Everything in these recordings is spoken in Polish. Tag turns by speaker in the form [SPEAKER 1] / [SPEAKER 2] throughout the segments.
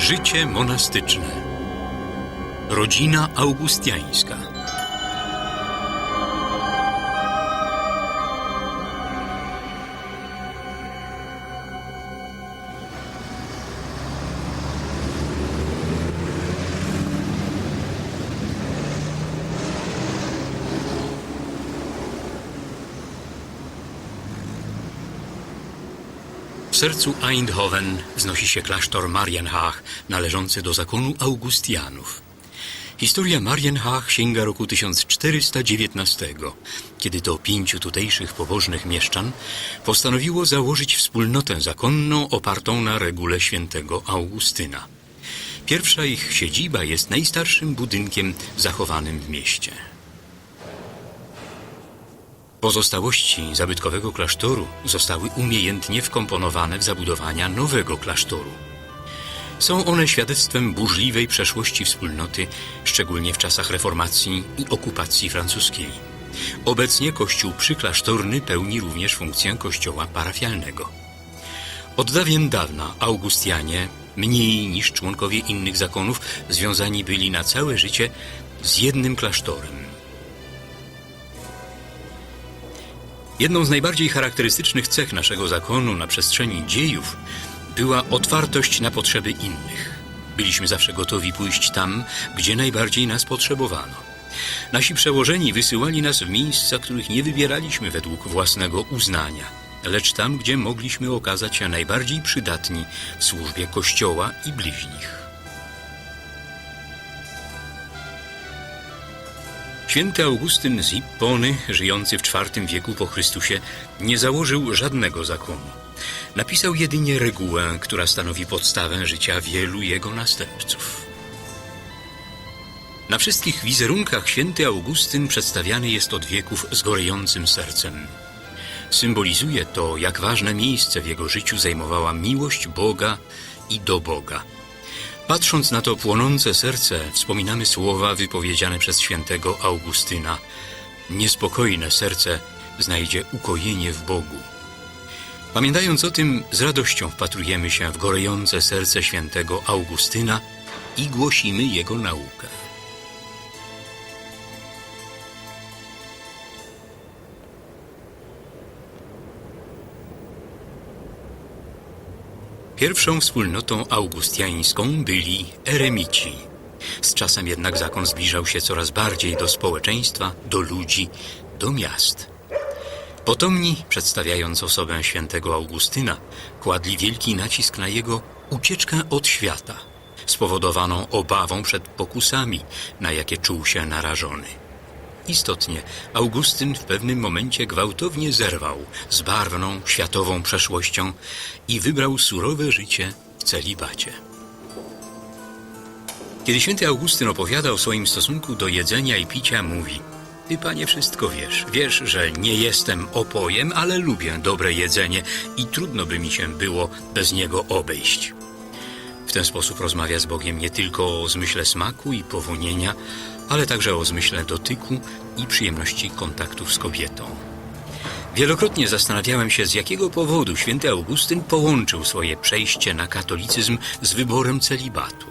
[SPEAKER 1] Życie monastyczne. Rodzina augustiańska. Sercu Eindhoven wznosi się klasztor Marienhach, należący do zakonu Augustianów. Historia Marienhach sięga roku 1419, kiedy to pięciu tutejszych pobożnych mieszczan postanowiło założyć wspólnotę zakonną opartą na regule świętego Augustyna. Pierwsza ich siedziba jest najstarszym budynkiem zachowanym w mieście. Pozostałości zabytkowego klasztoru zostały umiejętnie wkomponowane w zabudowania nowego klasztoru. Są one świadectwem burzliwej przeszłości wspólnoty, szczególnie w czasach reformacji i okupacji francuskiej. Obecnie kościół przyklasztorny pełni również funkcję kościoła parafialnego. Od dawien dawna Augustianie, mniej niż członkowie innych zakonów, związani byli na całe życie z jednym klasztorem. Jedną z najbardziej charakterystycznych cech naszego zakonu na przestrzeni dziejów była otwartość na potrzeby innych. Byliśmy zawsze gotowi pójść tam, gdzie najbardziej nas potrzebowano. Nasi przełożeni wysyłali nas w miejsca, których nie wybieraliśmy według własnego uznania, lecz tam, gdzie mogliśmy okazać się najbardziej przydatni w służbie Kościoła i bliźnich. Święty Augustyn z Hippony, żyjący w IV wieku po Chrystusie, nie założył żadnego zakonu. Napisał jedynie regułę, która stanowi podstawę życia wielu jego następców. Na wszystkich wizerunkach święty Augustyn przedstawiany jest od wieków z gorejącym sercem. Symbolizuje to, jak ważne miejsce w jego życiu zajmowała miłość Boga i do Boga. Patrząc na to płonące serce, wspominamy słowa wypowiedziane przez świętego Augustyna. Niespokojne serce znajdzie ukojenie w Bogu. Pamiętając o tym, z radością wpatrujemy się w gorejące serce świętego Augustyna i głosimy jego naukę. Pierwszą wspólnotą augustiańską byli eremici. Z czasem jednak zakon zbliżał się coraz bardziej do społeczeństwa, do ludzi, do miast. Potomni, przedstawiając osobę świętego Augustyna, kładli wielki nacisk na jego ucieczkę od świata, spowodowaną obawą przed pokusami, na jakie czuł się narażony. Istotnie, Augustyn w pewnym momencie gwałtownie zerwał z barwną, światową przeszłością i wybrał surowe życie w celibacie. Kiedy święty Augustyn opowiada o swoim stosunku do jedzenia i picia, mówi Ty, panie, wszystko wiesz. Wiesz, że nie jestem opojem, ale lubię dobre jedzenie i trudno by mi się było bez niego obejść. W ten sposób rozmawia z Bogiem nie tylko o zmyśle smaku i powonienia, ale także o zmyśle dotyku i przyjemności kontaktów z kobietą. Wielokrotnie zastanawiałem się, z jakiego powodu święty Augustyn połączył swoje przejście na katolicyzm z wyborem celibatu.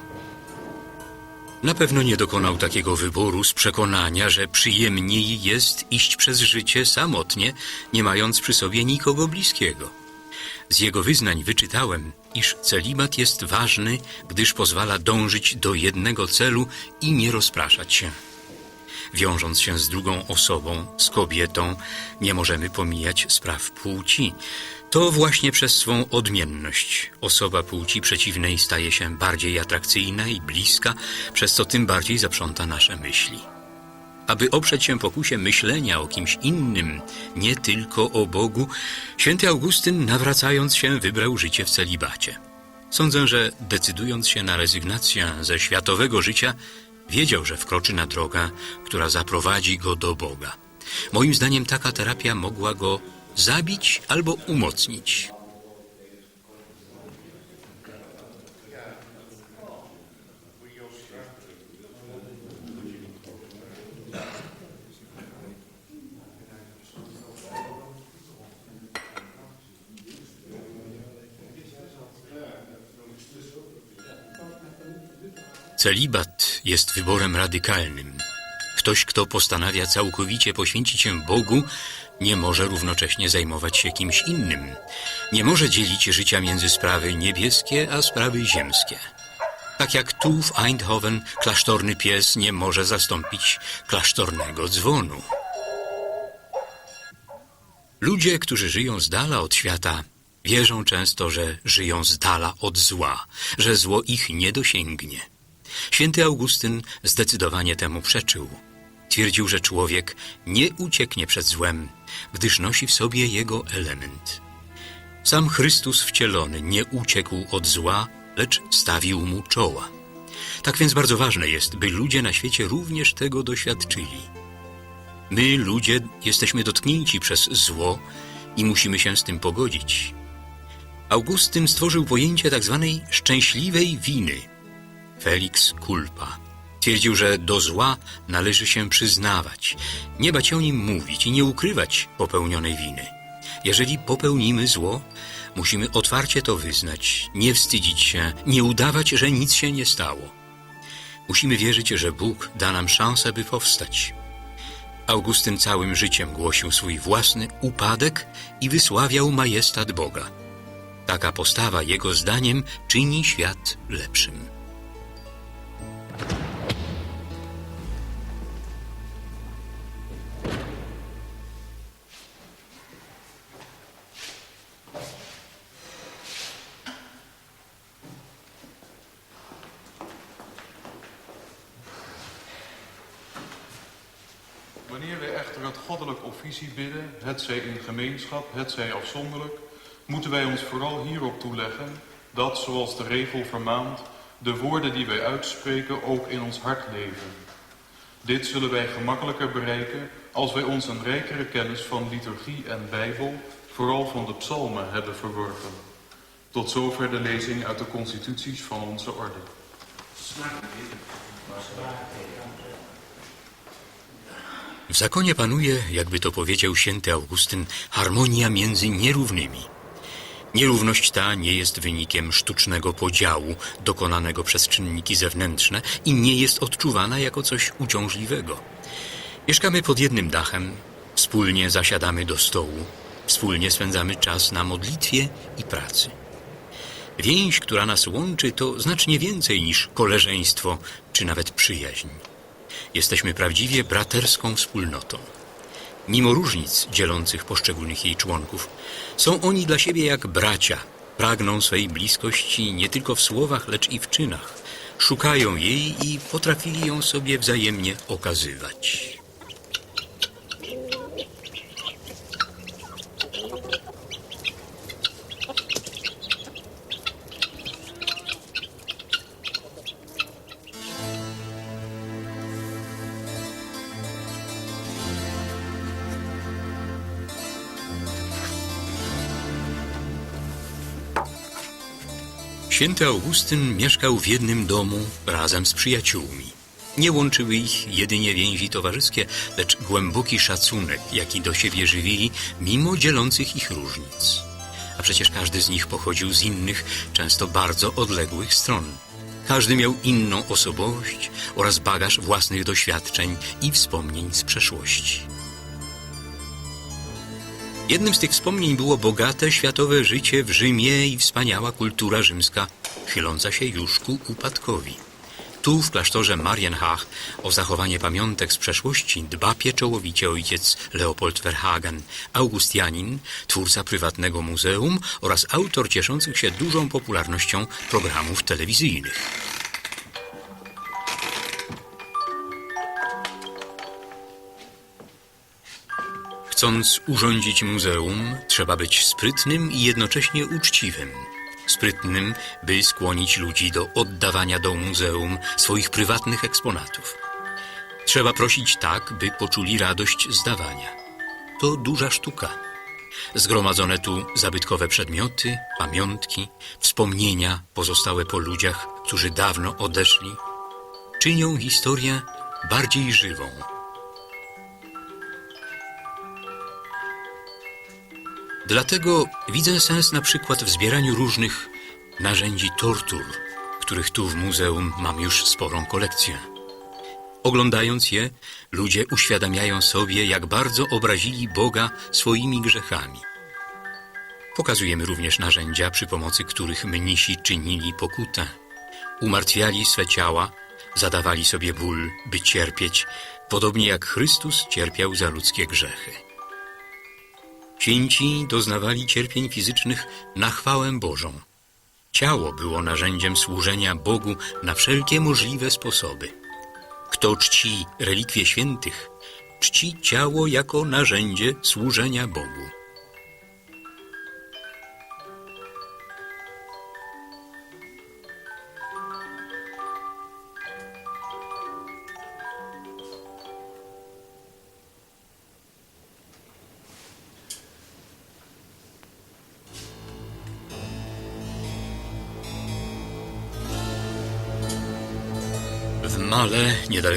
[SPEAKER 1] Na pewno nie dokonał takiego wyboru z przekonania, że przyjemniej jest iść przez życie samotnie, nie mając przy sobie nikogo bliskiego. Z jego wyznań wyczytałem, iż celibat jest ważny, gdyż pozwala dążyć do jednego celu i nie rozpraszać się. Wiążąc się z drugą osobą, z kobietą, nie możemy pomijać spraw płci. To właśnie przez swą odmienność osoba płci przeciwnej staje się bardziej atrakcyjna i bliska, przez co tym bardziej zaprząta nasze myśli. Aby oprzeć się pokusie myślenia o kimś innym, nie tylko o Bogu, święty Augustyn, nawracając się, wybrał życie w celibacie. Sądzę, że decydując się na rezygnację ze światowego życia, wiedział, że wkroczy na drogę, która zaprowadzi go do Boga. Moim zdaniem taka terapia mogła go zabić albo umocnić. Celibat jest wyborem radykalnym. Ktoś, kto postanawia całkowicie poświęcić się Bogu, nie może równocześnie zajmować się kimś innym. Nie może dzielić życia między sprawy niebieskie a sprawy ziemskie. Tak jak tu w Eindhoven klasztorny pies nie może zastąpić klasztornego dzwonu. Ludzie, którzy żyją z dala od świata, wierzą często, że żyją z dala od zła, że zło ich nie dosięgnie. Święty Augustyn zdecydowanie temu przeczył. Twierdził, że człowiek nie ucieknie przed złem, gdyż nosi w sobie jego element. Sam Chrystus wcielony nie uciekł od zła, lecz stawił mu czoła. Tak więc bardzo ważne jest, by ludzie na świecie również tego doświadczyli. My, ludzie, jesteśmy dotknięci przez zło i musimy się z tym pogodzić. Augustyn stworzył pojęcie tak zwanej szczęśliwej winy. Felix culpa. Twierdził, że do zła należy się przyznawać, nie bać o nim mówić i nie ukrywać popełnionej winy. Jeżeli popełnimy zło, musimy otwarcie to wyznać, nie wstydzić się, nie udawać, że nic się nie stało. Musimy wierzyć, że Bóg da nam szansę, by powstać. Augustyn całym życiem głosił swój własny upadek i wysławiał majestat Boga. Taka postawa, jego zdaniem, czyni świat lepszym.
[SPEAKER 2] Bidden, het zij in gemeenschap, het zij afzonderlijk, moeten wij ons vooral hierop toeleggen dat, zoals de regel vermaant, de woorden die wij uitspreken ook in ons hart leven. Dit zullen wij gemakkelijker bereiken als wij ons een rijkere kennis van liturgie en Bijbel, vooral van de psalmen, hebben verworven. Tot zover de lezing uit de constituties van onze orde.
[SPEAKER 1] W zakonie panuje, jakby to powiedział święty Augustyn, harmonia między nierównymi. Nierówność ta nie jest wynikiem sztucznego podziału dokonanego przez czynniki zewnętrzne i nie jest odczuwana jako coś uciążliwego. Mieszkamy pod jednym dachem, wspólnie zasiadamy do stołu, wspólnie spędzamy czas na modlitwie i pracy. Więź, która nas łączy, to znacznie więcej niż koleżeństwo czy nawet przyjaźń. Jesteśmy prawdziwie braterską wspólnotą. Mimo różnic dzielących poszczególnych jej członków, są oni dla siebie jak bracia. Pragną swej bliskości nie tylko w słowach, lecz i w czynach. Szukają jej i potrafili ją sobie wzajemnie okazywać. Święty Augustyn mieszkał w jednym domu razem z przyjaciółmi. Nie łączyły ich jedynie więzi towarzyskie, lecz głęboki szacunek, jaki do siebie żywili, mimo dzielących ich różnic. A przecież każdy z nich pochodził z innych, często bardzo odległych stron. Każdy miał inną osobowość oraz bagaż własnych doświadczeń i wspomnień z przeszłości. Jednym z tych wspomnień było bogate światowe życie w Rzymie i wspaniała kultura rzymska, chyląca się już ku upadkowi. Tu, w klasztorze Marienhach, o zachowanie pamiątek z przeszłości dba pieczołowicie ojciec Leopold Verhagen, Augustianin, twórca prywatnego muzeum oraz autor cieszących się dużą popularnością programów telewizyjnych. Chcąc urządzić muzeum, trzeba być sprytnym i jednocześnie uczciwym. Sprytnym, by skłonić ludzi do oddawania do muzeum swoich prywatnych eksponatów. Trzeba prosić tak, by poczuli radość z dawania. To duża sztuka. Zgromadzone tu zabytkowe przedmioty, pamiątki, wspomnienia pozostałe po ludziach, którzy dawno odeszli, czynią historię bardziej żywą. Dlatego widzę sens na przykład w zbieraniu różnych narzędzi tortur, których tu w muzeum mam już sporą kolekcję. Oglądając je, ludzie uświadamiają sobie, jak bardzo obrazili Boga swoimi grzechami. Pokazujemy również narzędzia, przy pomocy których mnisi czynili pokutę. Umartwiali swe ciała, zadawali sobie ból, by cierpieć, podobnie jak Chrystus cierpiał za ludzkie grzechy. Święci doznawali cierpień fizycznych na chwałę Bożą. Ciało było narzędziem służenia Bogu na wszelkie możliwe sposoby. Kto czci relikwie świętych, czci ciało jako narzędzie służenia Bogu.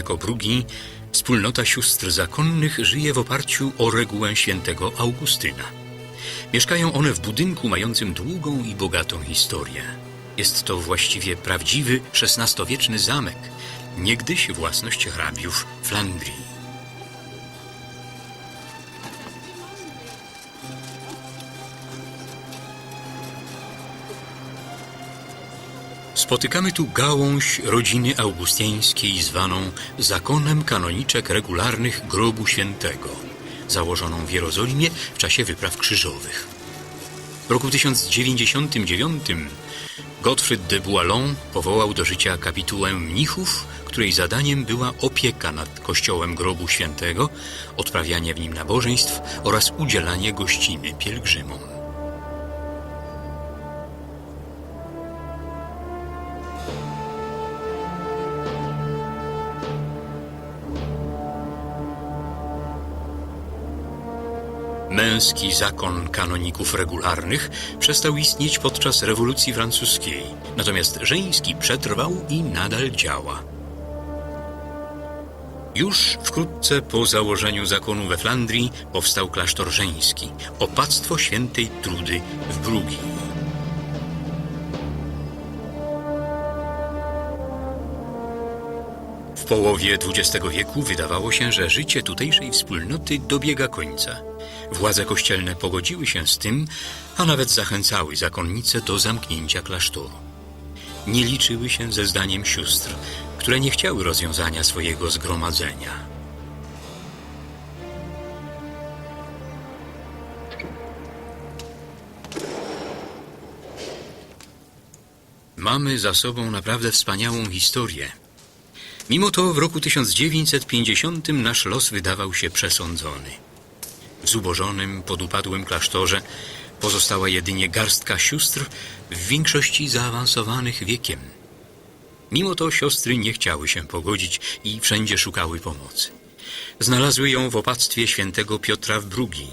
[SPEAKER 1] Niedaleko Brugi, wspólnota sióstr zakonnych żyje w oparciu o regułę świętego Augustyna. Mieszkają one w budynku mającym długą i bogatą historię. Jest to właściwie prawdziwy XVI-wieczny zamek, niegdyś własność hrabiów Flandrii. Spotykamy tu gałąź rodziny augustiańskiej zwaną zakonem kanoniczek regularnych grobu świętego, założoną w Jerozolimie w czasie wypraw krzyżowych. W roku 1099 Gottfried de Boilon powołał do życia kapitułę mnichów, której zadaniem była opieka nad kościołem grobu świętego, odprawianie w nim nabożeństw oraz udzielanie gościny pielgrzymom. Męski zakon kanoników regularnych przestał istnieć podczas rewolucji francuskiej, natomiast żeński przetrwał i nadal działa. Już wkrótce po założeniu zakonu we Flandrii powstał klasztor żeński, opactwo świętej Trudy w Brugi. Połowie XX wieku wydawało się, że życie tutejszej wspólnoty dobiega końca. Władze kościelne pogodziły się z tym, a nawet zachęcały zakonnice do zamknięcia klasztoru. Nie liczyły się ze zdaniem sióstr, które nie chciały rozwiązania swojego zgromadzenia. Mamy za sobą naprawdę wspaniałą historię. Mimo to w roku 1950 nasz los wydawał się przesądzony. W zubożonym, podupadłym klasztorze pozostała jedynie garstka sióstr, w większości zaawansowanych wiekiem. Mimo to siostry nie chciały się pogodzić i wszędzie szukały pomocy. Znalazły ją w opactwie świętego Piotra w Brugi.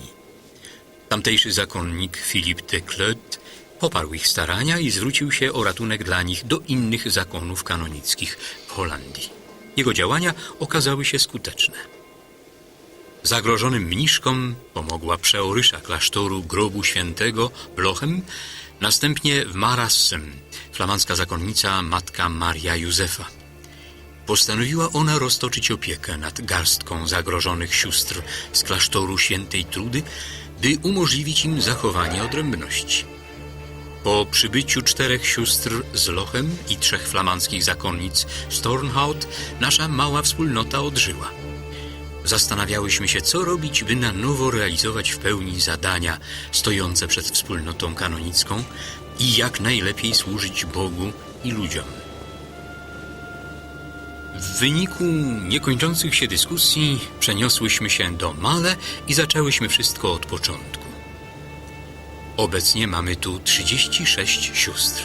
[SPEAKER 1] Tamtejszy zakonnik Filip de Kleut poparł ich starania i zwrócił się o ratunek dla nich do innych zakonów kanonickich w Holandii. Jego działania okazały się skuteczne. Zagrożonym mniszkom pomogła przeorysza klasztoru grobu świętego Blochem, następnie w Marassem flamandzka zakonnica matka Maria Józefa. Postanowiła ona roztoczyć opiekę nad garstką zagrożonych sióstr z klasztoru świętej Trudy, by umożliwić im zachowanie odrębności. Po przybyciu czterech sióstr z Lochem i trzech flamandzkich zakonnic z Tornhout, nasza mała wspólnota odżyła. Zastanawiałyśmy się, co robić, by na nowo realizować w pełni zadania stojące przed wspólnotą kanonicką i jak najlepiej służyć Bogu i ludziom. W wyniku niekończących się dyskusji przeniosłyśmy się do Male i zaczęłyśmy wszystko od początku. Obecnie mamy tu 36 sióstr.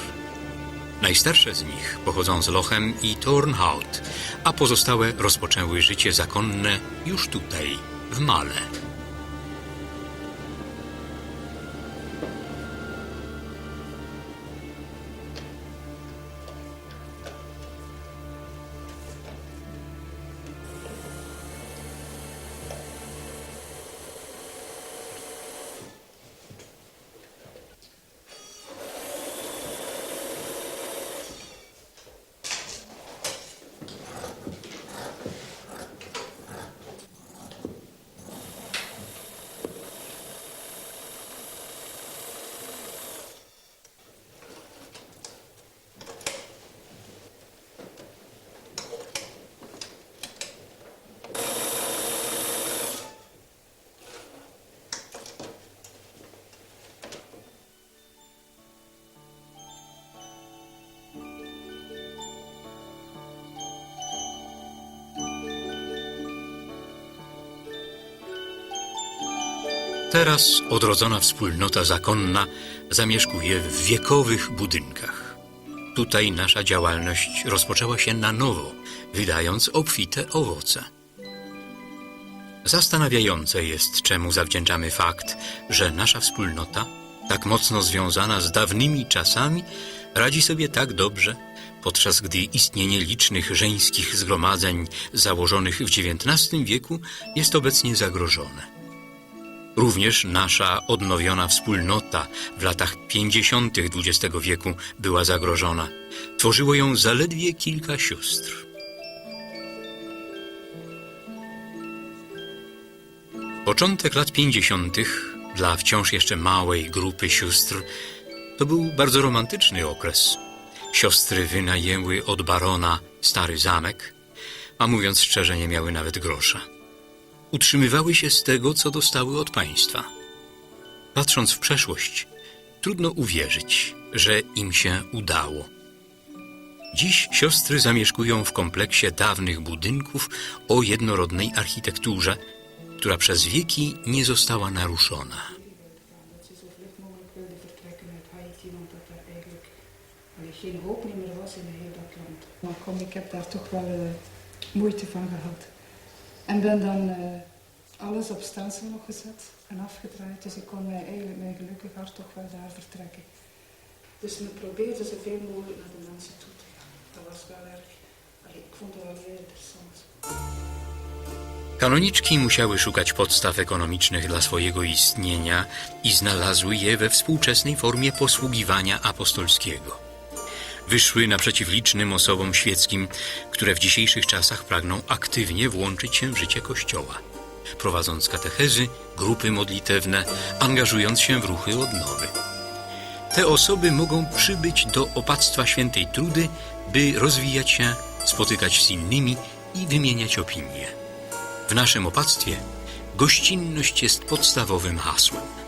[SPEAKER 1] Najstarsze z nich pochodzą z Lochem i Tornhout, a pozostałe rozpoczęły życie zakonne już tutaj, w Male. Teraz odrodzona wspólnota zakonna zamieszkuje w wiekowych budynkach. Tutaj nasza działalność rozpoczęła się na nowo, wydając obfite owoce. Zastanawiające jest, czemu zawdzięczamy fakt, że nasza wspólnota, tak mocno związana z dawnymi czasami, radzi sobie tak dobrze, podczas gdy istnienie licznych żeńskich zgromadzeń założonych w XIX wieku jest obecnie zagrożone. Również nasza odnowiona wspólnota w latach 50. XX wieku była zagrożona. Tworzyło ją zaledwie kilka sióstr. Początek lat 50. dla wciąż jeszcze małej grupy sióstr to był bardzo romantyczny okres. Siostry wynajęły od barona stary zamek, a mówiąc szczerze, nie miały nawet grosza. Utrzymywały się z tego, co dostały od państwa. Patrząc w przeszłość, trudno uwierzyć, że im się udało. Dziś siostry zamieszkują w kompleksie dawnych budynków o jednorodnej architekturze, która przez wieki nie została naruszona.
[SPEAKER 3] Geen hoop meer was in heel dat land. Maar kom, ik heb daar toch wel moeite van gehad. En ben dan eh, alles op stelsel nog gezet en afgedraaid. Dus ik kon mij eigenlijk mijn gelukkig hart toch wel daar vertrekken. Dus we probeerden zoveel mogelijk naar de mensen toe te gaan. Dat was wel erg, allee, ik vond het wel heel interessant.
[SPEAKER 1] Kanoniczki musiały szukać podstaw ekonomicznych dla swojego istnienia i znalazły je we współczesnej formie posługiwania apostolskiego. Wyszły naprzeciw licznym osobom świeckim, które w dzisiejszych czasach pragną aktywnie włączyć się w życie Kościoła, prowadząc katechezy, grupy modlitewne, angażując się w ruchy odnowy. Te osoby mogą przybyć do opactwa świętej trudy, by rozwijać się, spotykać z innymi i wymieniać opinie. W naszym opactwie gościnność jest podstawowym hasłem.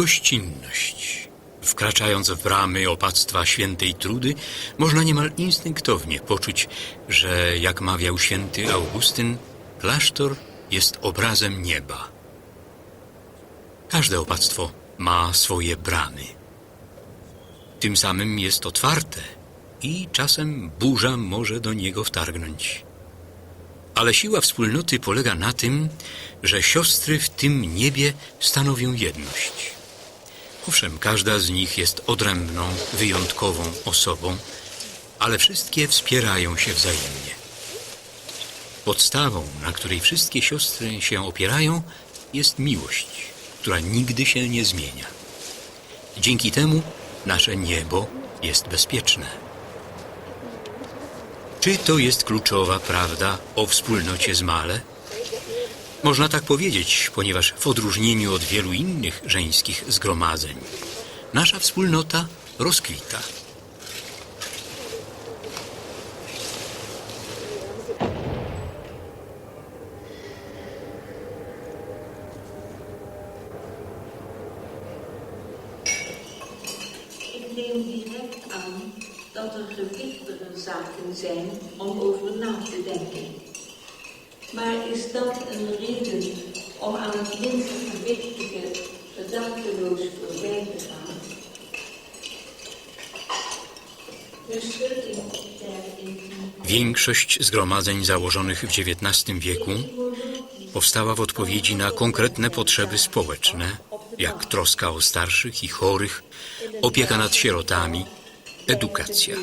[SPEAKER 1] Gościnność. Wkraczając w bramy opactwa świętej trudy, można niemal instynktownie poczuć, że jak mawiał święty Augustyn, klasztor jest obrazem nieba. Każde opactwo ma swoje bramy. Tym samym jest otwarte i czasem burza może do niego wtargnąć. Ale siła wspólnoty polega na tym, że siostry w tym niebie stanowią jedność. Owszem, każda z nich jest odrębną, wyjątkową osobą, ale wszystkie wspierają się wzajemnie. Podstawą, na której wszystkie siostry się opierają, jest miłość, która nigdy się nie zmienia. Dzięki temu nasze niebo jest bezpieczne. Czy to jest kluczowa prawda o wspólnocie z Male? Można tak powiedzieć, ponieważ w odróżnieniu od wielu innych żeńskich zgromadzeń, nasza wspólnota rozkwita.
[SPEAKER 4] Er zaken zijn om over na te denken. Maar is dat een reden om aan het minder gewichtige gedachteloos voorbij te gaan?
[SPEAKER 1] Większość zgromadzeń założonych w XIX wieku powstała w odpowiedzi na konkretne potrzeby społeczne, jak troska o starszych i chorych, opieka nad sierotami, edukacja.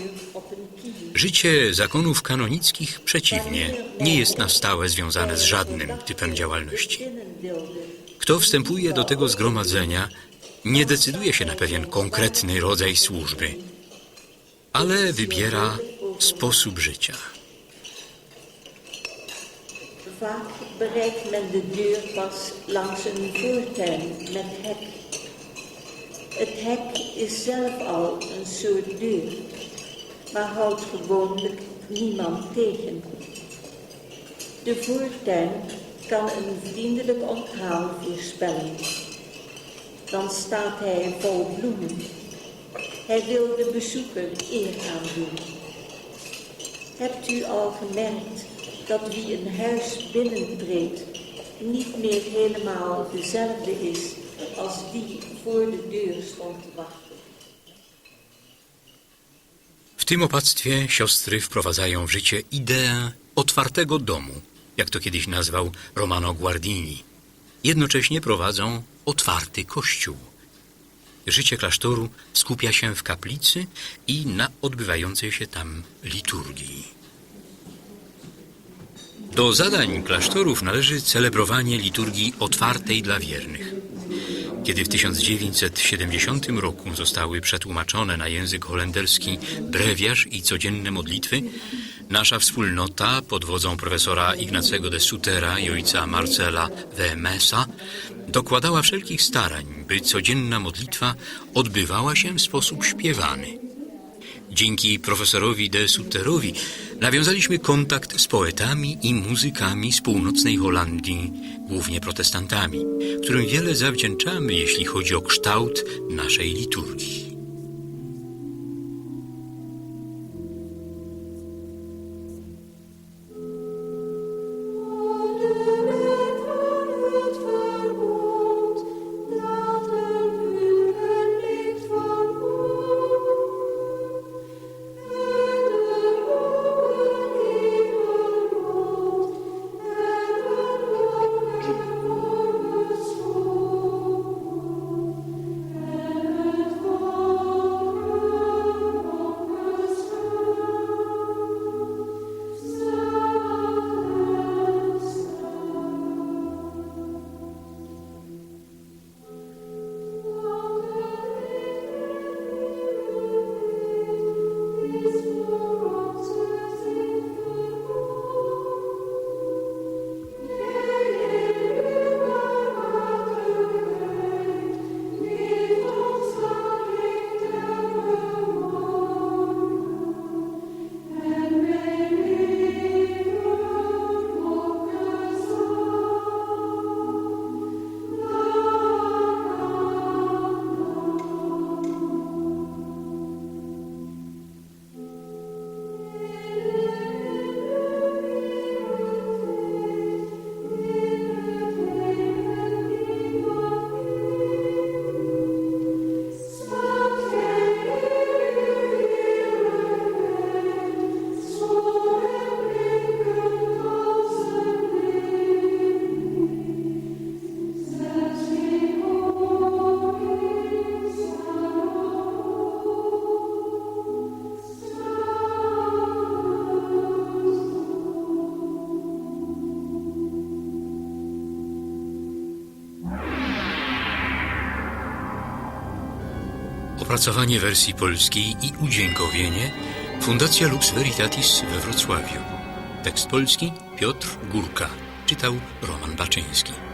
[SPEAKER 1] Życie zakonów kanonickich przeciwnie, nie jest na stałe związane z żadnym typem działalności. Kto wstępuje do tego zgromadzenia, nie decyduje się na pewien konkretny rodzaj służby, ale wybiera sposób życia.
[SPEAKER 5] Het hek is zelf al een soort deur, maar houdt gewoonlijk niemand tegen. De voortuin kan een vriendelijk onthaal voorspellen. Dan staat hij vol bloemen. Hij wil de bezoeker eer aandoen. Hebt u al gemerkt dat wie een huis binnentreedt niet meer helemaal dezelfde is als die voor de deur stond te wachten?
[SPEAKER 1] Tym opactwie siostry wprowadzają w życie ideę otwartego domu, jak to kiedyś nazwał Romano Guardini. Jednocześnie prowadzą otwarty kościół. Życie klasztoru skupia się w kaplicy i na odbywającej się tam liturgii. Do zadań klasztorów należy celebrowanie liturgii otwartej dla wiernych. Kiedy w 1970 roku zostały przetłumaczone na język holenderski brewiarz i codzienne modlitwy, nasza wspólnota pod wodzą profesora Ignacego de Sutera i ojca Marcela de Mesa dokładała wszelkich starań, by codzienna modlitwa odbywała się w sposób śpiewany. Dzięki profesorowi de Sutterowi nawiązaliśmy kontakt z poetami i muzykami z północnej Holandii, głównie protestantami, którym wiele zawdzięczamy, jeśli chodzi o kształt naszej liturgii. Opracowanie wersji polskiej i udźwiękowienie Fundacja Lux Veritatis we Wrocławiu. Tekst polski Piotr Górka. Czytał Roman Baczyński.